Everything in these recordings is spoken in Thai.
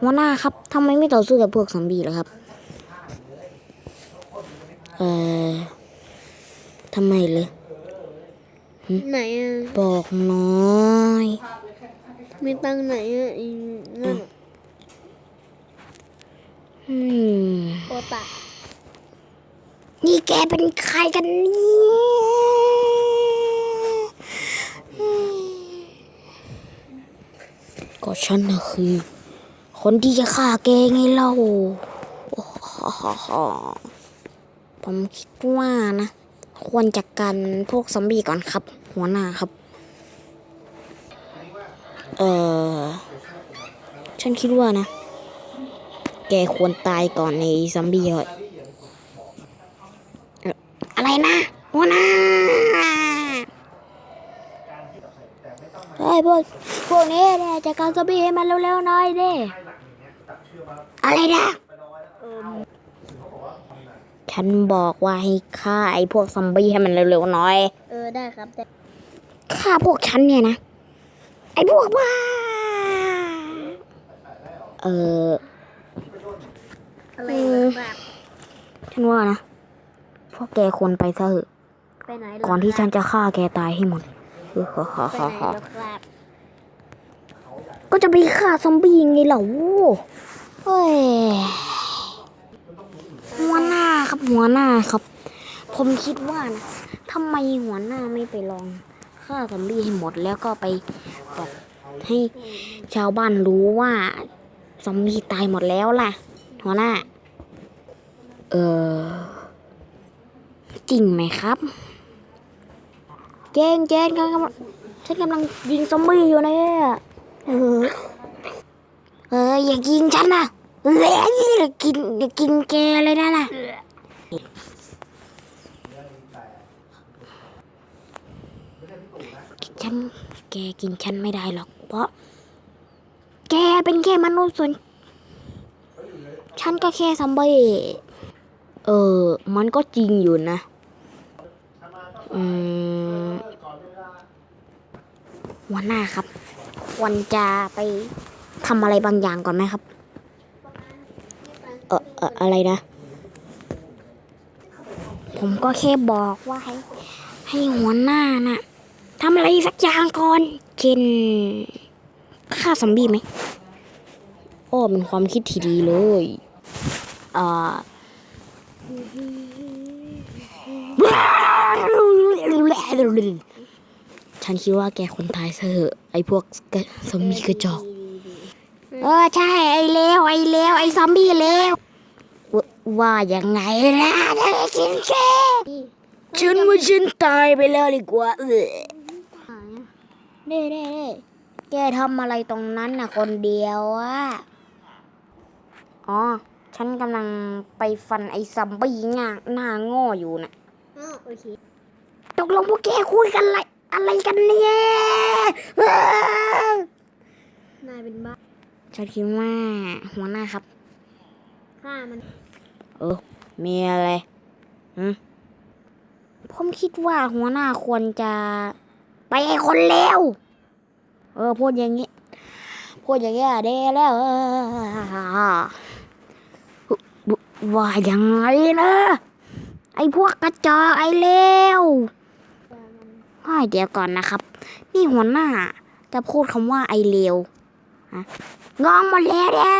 หัวหน้าครับทำไมไม่ต่อสู้กับพวกซอมบี้ล่ะครับ เอ่อทำไมเลยไหนอะ บอกน้อยมีตังค์ไหนอะอีนั่นอะอืมโอตะนี่แกเป็นใครกันเนี่ย ก็ฉันนะคือ คนที่จะฆ่าแกไงเล่าผมคิดว่านะ ควรจัดการพวกซอมบี้ก่อนครับ หัวหน้าครับ เออฉันคิดว่านะ แกควรตายก่อนในซอมบี้เลยเอ่ออะไรนะหัวหน้าเฮ้ย พวกพวกนี้เนี่ยจัดการซอมบี้ให้มันเร็วๆหน่อยดิอะไรนะฉันบอกว่าให้ฆ่าไอ้พวกซอมบี้ให้มันเร็วๆหน่อย เออได้ครับแต่ฆ่าพวกฉันเนี่ยนะ ไอ้พวกบ้าเอออะไรเออแบบฉันว่านะ พวกแกควรไปซะเถอะไปไหนเหรก่อนที่ฉันจะฆ่าแกตายให้หมดเออฮ่าฮ่าไปฮ่าไหนฮ่าเหรอครับ ก็จะไปฆ่าซอมบี้ไงเหล่าเฮ้ยหัวหน้าครับหัวหน้าครับ ผมคิดว่านะทำไมหัวหน้าไม่ไปลองฆ่าซอมบี้ให้หมดแล้วก็ไปบอกให้ชาวบ้านรู้ว่าซอมบี้ตายหมดแล้วล่ะ หัวหน้า เออจริงไหมครับเจนเจนครับฉันกำลังยิงซอมบี้อยู่เนี่ย เอออย่ายิงฉันนะเฮ้ยอกินอย่ากินแกเลยนะล่ะฉันแกกินฉันไม่ได้หรอก เพราะ แกเป็นแค่มนุษย์ส่วนฉันก็แค่ซอมบี้เออ มันก็จริงอยู่นะ อืมหัวหน้าครับ ควรจะไปทำอะไรบางอย่างก่อนไหมครับ เออเอออะไรนะ ผมก็แค่บอกว่าให้ ให้หัวหน้าน่ะทำอะไรสักอย่างก่อน เช่นฆ่าซอมบี้ไหมโอ้เป็นความคิดที่ดีเลยอ่า ฉันคิดว่าแกคนตายซะเถอะไอ้พวกกะซอมบี้กระจอก เออใช่ ไอ้เลวไอ้เลวไอ้ซอมบี้เลววว่ายังไงนะจะไปกินแกฉันว่าฉันตายไปแล้วดีกว่าเออเน่เน่เน่แกทำอะไรตรงนั้นน่ะ คนเดียวอะอ๋อ ฉันกำลังไปฟันไอ้ซอมบี้หน้าหน้าโง่อยู่น่ะอ้าวโอเคตกลงพวกแกคุยกันอะไร อะไรกันเนี่ยเอ้อนายเป็นบ้าฉันคิดว่าหัวหน้าครับฆ่ามัน เออ มีอะไรหืมผมคิดว่าหัวหน้าควรจะ ไปให้คนเลวเออ พูดอย่างนี้ พูดอย่างนี้ยเด้แล้วเออว่ายังไงนะ ไอ้พวกกระจอกไอ้เลว เฮ้ยเดี๋ยวก่อนนะครับ นี่หัวหน้าจะพูดคำว่าไอเลวฮะงองหมดแล้วเนี่ย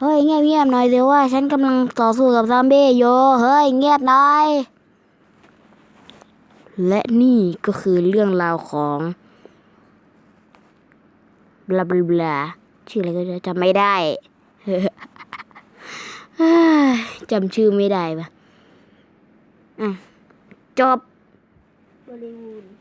เฮ้ยเงียบเงียบหน่อยเดี๋ยวว่า ฉันกำลังต่อสู้กับซอมบี้อยู่เฮ้ยเงียบหน่อย และนี่ก็คือเรื่องราวของบลาบลาบลาชื่ออะไรก็จะจำไม่ได้จำชื่อไม่ได้ปะอะจบ บริวูรณ์